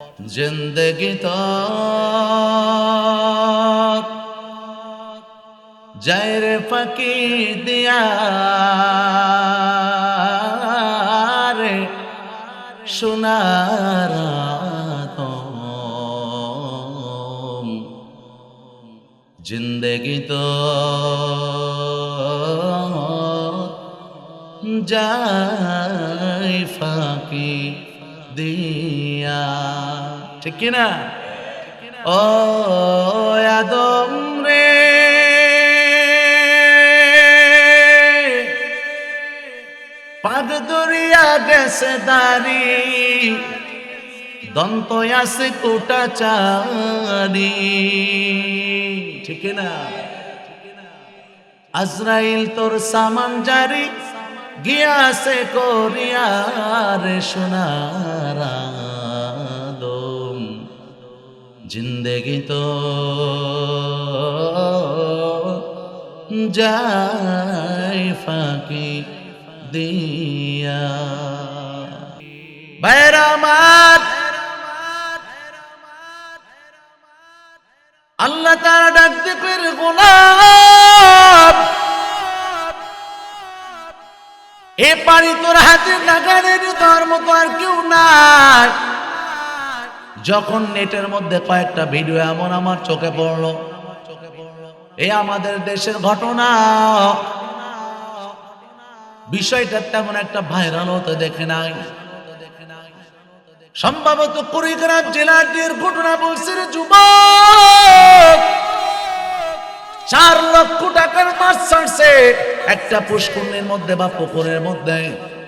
জিন্দগি তাইর পাকি দিয়া রে সোনার জিন্দগি তো যাই ফাঁকি দিয়া ঠিক কিনা? ও আদম রে। পাগ দরিয়া গেছে দাড়ি, দন্ত আছে কোটা চারি ঠিক না আজরাইল তোর সামান জারি, গিয়াছে করিয়ার সোনার। জিন্দেগি তো যাই ফাঁকি দিয়া। বাইরামাত আল্লাহ তারা ডাকতে পেরে গোলাপ। এ পানি তোর হাতে নাগারের তোর মতো আর কেউ নাই। যখন নেটের মধ্যে কয়েকটা ভিডিও এমন আমার চোখে পড়ল, এ আমাদের দেশের ঘটনা। বিষয়টা তেমন একটা ভাইরাল হতে দেখে নাই। সম্ভবত কুড়িগ্রাম জেলার ঘটনা বলছে যুবক। চার লক্ষ টাকার মাছ ছাড়ছে একটা পুষ্করণীর মধ্যে বা পুকুরের মধ্যে,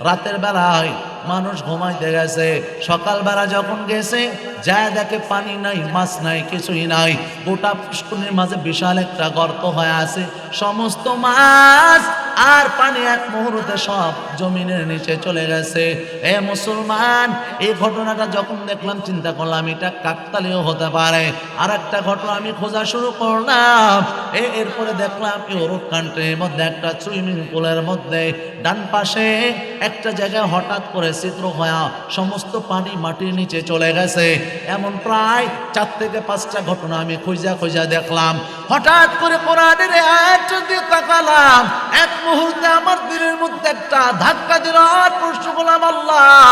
রাতের বেলায়। মানুষ ঘুমাইতে গেছে। সকালবেলা যখন গেছে, যায় দেখে পানি নাই, মাছ নাই, কিছুই নাই। গোটা পুষ্করণীর মাঝে বিশাল একটা গর্ত হয়ে আছে। সমস্ত মাছ আর পানি এক মুহূর্তে সব জমিনের নিচে চলে গেছে। এ মুসলমান, এই ঘটনাটা যখন দেখলাম, চিন্তা করলাম, এটা কাকতালিও হতে পারে। আর একটা ঘটনা আমি খোঁজা শুরু করলাম। এ, এরপরে দেখলাম, ইউরোপ কান্ট্রির মধ্যে একটা সুইমিং পুলের মধ্যে ডান পাশে একটা জায়গায় হঠাৎ করে চিত্র হয়া সমস্ত পানি মাটির নিচে চলে গেছে। এমন প্রায় চার থেকে পাঁচটা ঘটনা আমি খুঁজা খুঁজা দেখলাম। হঠাৎ করে কোরআনের আয়াত দিয়ে তাকালাম এক মুহূর্তে আমার দিনের মধ্যে একটা ধাক্কা দিল, আর প্রশ্ন করলাম, আল্লাহ,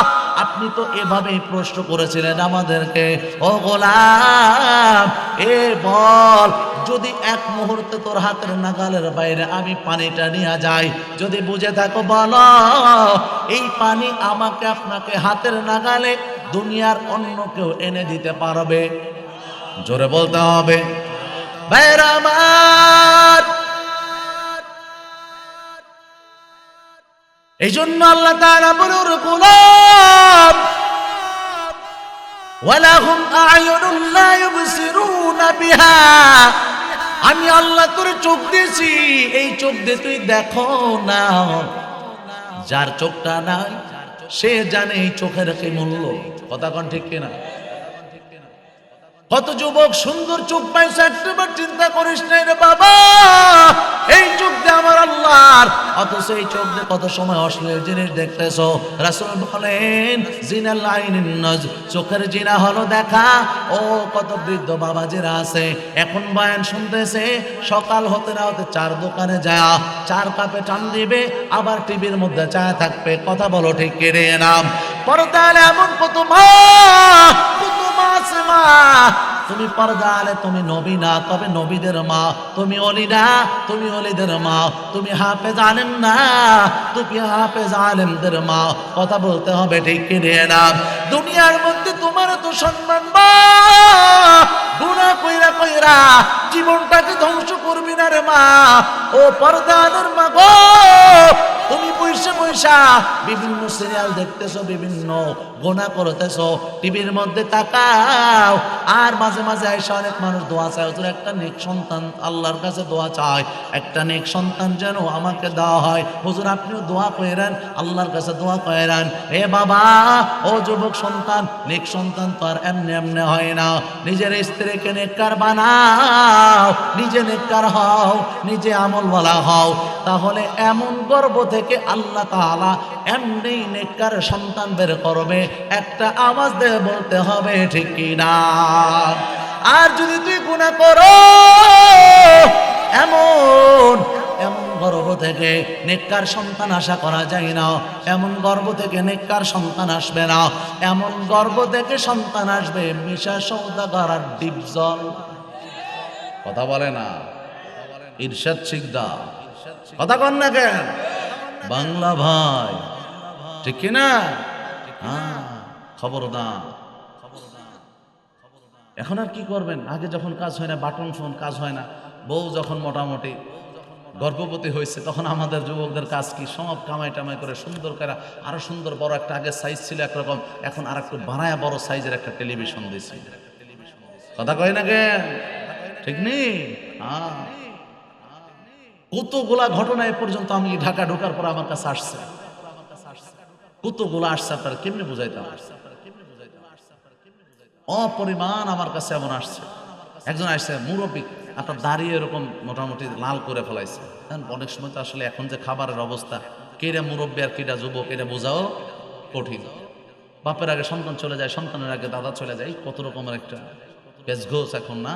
আপনি তো এভাবেই প্রশ্ন করেছিলেন আমাদেরকে। ও গোলাম এ বল যদি এক মুহূর্তে তোর হাতের নাগালের বাইরে আমি পানিটা নিয়ে যাই, যদি বুঝে থাকো, বলো, এই পানি আমাকে, আপনাকে হাতের নাগালে দুনিয়ার অন্য কেউ এনে দিতে পারবে। জোরে বলতে হবে ভাইরা এই জন্য আল্লাহ তারা বলুর গোলাম, ওয়ালাহুম আয়ুনুন ইউবসিরুনা বিহা। আমি আল্লাহ তোর চোখ দিয়েছি, এই চোখ দিয়ে তুই দেখো না। যার চোখটা নাই, সে জানে এই চোখের কি মূল্য। কথা কোন ঠিক কিনা? কত যুবক, সুন্দর চোখ পাইছে, একটাবার চিন্তা করিস নাই রে বাবা। এই চোখ দিয়ে আমার আল্লাহর। অথচ এই চোখ দিয়ে কত সময় অশ্লীল জিনিস দেখতেছো। রাসূল বলেন, জিনা লাইন নজ চোখের জিনা হলো দেখা। ও, কত বৃদ্ধ বাবাজিরা আছে, এখন বয়ান শুনতেছে, সকাল হতে না হতে চার দোকানে যা, চার কাপে টান দিবে, আবার টিভির মধ্যে চা থাকবে, কথা বলো ঠিক কেড়ে নাম পরে তাহলে এমন কত মা মা তুমি পর্দা আলে তুমি নবী না, তবে নবীদের মা। তুমি অলি না, তুমি অলিদের মা। তুমি না, তুমি মা। কথা বলতে হবে ঠিক কিনে না দুনিয়ার মধ্যে তোমার তো সম্মান মা গুণা কইরা কইরা জীবনটাকে ধ্বংস করবি না রে মা। ও পর্দানের মা গো। পয়সা। বিভিন্ন সিরিয়াল দেখতেছো, বিভিন্ন গোনা করতেছো, টিভির মধ্যে তাকাও। আর মাঝে মাঝে আইসা অনেক মানুষ দোয়া চায় ওদের একটা নেক সন্তান আল্লাহর কাছে দোয়া চায়। একটা নেক সন্তান যেন আমাকে দেওয়া হয়। হুজুর, আপনিও দোয়া করেন আল্লাহর কাছে দোয়া করেন এ বাবা, ও যুবক সন্তান, নেক সন্তান তো আর এমনি এমনি হয় না। নিজের স্ত্রীকে নেককার বানাও, নিজে নেককার হও, নিজে আমল বলা হও। তাহলে এমন গর্ব থেকে আল্লাহ তাআলা এমনি নেককার সন্তান বের করবে, একটা আওয়াজ দিয়ে বলতে হবে, ঠিক না? আর যদি তুই গুনাহ করো, এমন এমন গর্ভ থেকে নেককার সন্তান আশা করা যায় না, এমন গর্ভ থেকে নেককার সন্তান আসবে না, এমন গর্ব থেকে সন্তান আসবে, মিশা সৌদাগর আর ডিপজল কথা বলে না? ইরশাদ শিকদা কথা কন না কেন বাংলা ভাই। ঠিক কি না হ্যাঁ খবরদার। এখন আর কি করবেন? আগে যখন কাজ হয় না, বাটন ফোন কাজ হয় না, বউ যখন মোটামুটি গর্ভবতী হয়েছে, তখন আমাদের যুবকদের কাজ কি? সব কামাই টামাই করে সুন্দর করে, আরও সুন্দর বড় একটা, আগে সাইজ ছিল একরকম, এখন আর একটু বাড়ায়া বড় সাইজের একটা টেলিভিশন দিছি কথা কয় না কেন ঠিক নেই? হ্যাঁ কতগুলা ঘটনা এ পর্যন্ত আমি ঢাকা ঢোকার পর আমার কাছে আসছে। কতগুলা আসছে আপনার কেমনে বুঝাইতে আসছে অপরিমাণ আমার কাছে এমন আসছে। একজন আসছে, মুরব্বী, আপনার দাঁড়িয়ে এরকম মোটামুটি লাল করে ফেলাইছে। অনেক সময় তো আসলে এখন যে খাবারের অবস্থা কেরা মুরব্বী আর কেটা যুবক, এটা বোঝাও কঠিন। বাপের আগে সন্তান চলে যায়, সন্তানের আগে দাদা চলে যায় কত রকমের একটা পেজঘোষ এখন না?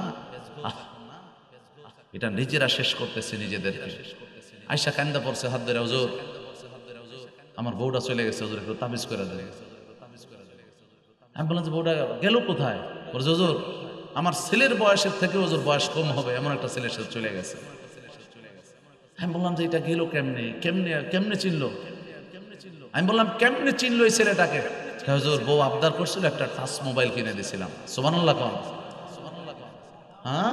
এটা নিজেরা শেষ করতেছে নিজেদেরকে। আয়সা কান্দা পড়ছে, হাত ধরে, হুজুর, আমার বউটা চলে গেছে, হুজুর, একটু তাবিজ করে দেয় আমি বললাম, যে বউটা গেল কোথায়? বলছে, হুজুর, আমার ছেলের বয়সের থেকে হুজুর, বয়স কম হবে, এমন একটা ছেলের সাথে চলে গেছে। আমি বললাম, যে এটা গেল কেমনে? কেমনে কেমনে চিনলো? আমি বললাম, কেমনে চিনলো এই ছেলেটাকে? হুজুর, বউ আবদার করছিল, একটা টাচ মোবাইল কিনে দিয়েছিলাম। সোমানুল্লাহ কন। হ্যাঁ?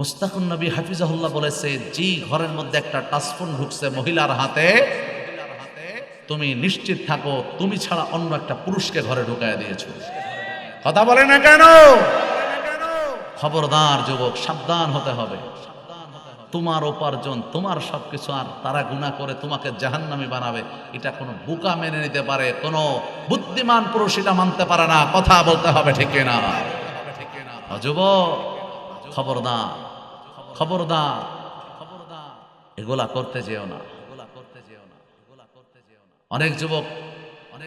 মুস্তাকুন নবী হাফিজাহুল্লাহ বলেছে যে ঘরের মধ্যে একটা টাচফোন ঢুকছে মহিলার হাতে। তুমি নিশ্চিত থাকো, তুমি ছাড়া অন্য একটা পুরুষকে ঘরে ঢুকায় দিয়েছ। কথা বলে না কেন? খবরদার যুবক, সাবধান হতে হবে। তোমার উপার্জন, তোমার সবকিছু আর তারা গুণা করে তোমাকে জাহান্নামি বানাবে। এটা কোনো বুকা মেনে নিতে পারে, কোনো বুদ্ধিমান পুরুষ এটা মানতে পারে না। কথা বলতে হবে, ঠিক না যুবক, খবরদার। খবরদার খবরদার। এগুলা করতে যেও না। অনেক যুবক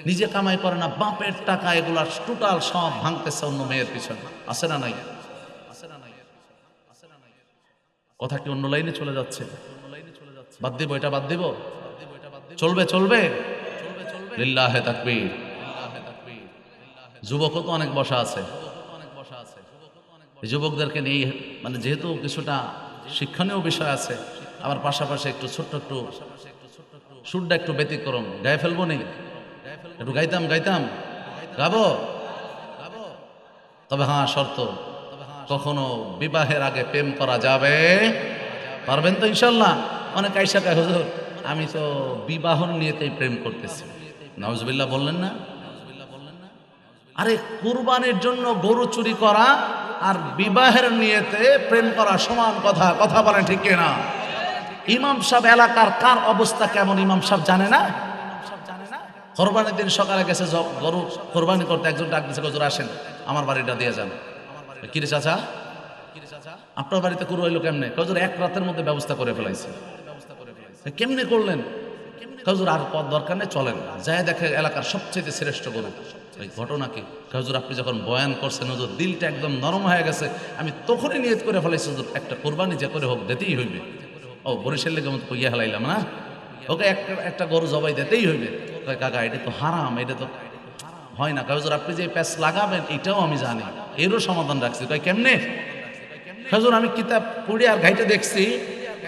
নিজে কামাই করে না, বাপের টাকা এগুলা টোটাল সব ভাঙতেছে অন্য মেয়ের পিছনে। আছে না নাই? কথা কি অন্য লাইনে চলে যাচ্ছে? বাদ দিব, এটা বাদ দিব? চলবে চলবে? লিল্লাহে তাকবীর। যুবকও তো অনেক বসা আছে। যুবকদেরকে নিয়ে মানে যেহেতু কিছুটা শিক্ষণীয় বিষয় আছে, আবার পাশাপাশি একটু ছোট্ট একটু সুরটা একটু ব্যতিক্রম, গায়ে ফেলব নি? একটু গাইতাম গাইতাম। গাবো? তবে হ্যাঁ শর্ত, কখনো বিবাহের আগে প্রেম করা যাবে? পারবেন তো ইনশাল্লাহ অনেক আইসা কায়, হুজুর, আমি তো বিবাহ নিয়েতেই প্রেম করতেছি। নওয়াজবিল্লাহ বললেন না? আরে কুরবানির জন্য গরু চুরি করা আর বিবাহের নিয়েতে প্রেম করা সমান কথা কথা বলেন ঠিক না ইমাম সাহেব এলাকার কার অবস্থা কেমন, ইমাম সাহেব জানে না? কোরবানির দিন সকালে গেছে গরু কোরবানি করতে একজন ডাক দিয়েছে গজুর আসেন, আমার বাড়িটা দিয়ে যান। কিরে চাচা? আপনার বাড়িতে কুরু হইল কেমনে? গজুর এক রাতের মধ্যে ব্যবস্থা করে ফেলাইছে। কেমনে করলেন? হজুর, আর পথ দরকার নেই, চলেন। যায় দেখে এলাকার সবচেয়ে শ্রেষ্ঠ গরু। এই ঘটনা কি? হজুর, আপনি যখন বয়ান করছেন, হজুর, দিলটা একদম নরম হয়ে গেছে। আমি তখনই নিয়ত করে ফেলাইছি, হজুর, একটা কোরবানি যে করে হোক, দিতেই হইবে। ও, বরিশাল লেগে মতো কইয়া হেলাইলাম না? ওকে, একটা একটা গরু জবাই দিতেই হইবে। কাকা, এটা তো হারাম, এটা তো হয় না। হজুর, আপনি যে প্যাচ লাগাবেন, এটাও আমি জানি। এরও সমাধান রাখছি। তাই কেমনে? হজুর, আমি কিতাব পড়ে আর ঘাইতে দেখছি,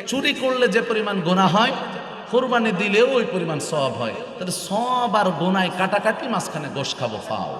চুরি করলে যে পরিমাণ গোনা হয় কোরবানি দিলেও ওই পরিমাণ সব হয়। তাহলে সব আর গোনায় কাটাকাটি মাঝখানে গোস খাব পাও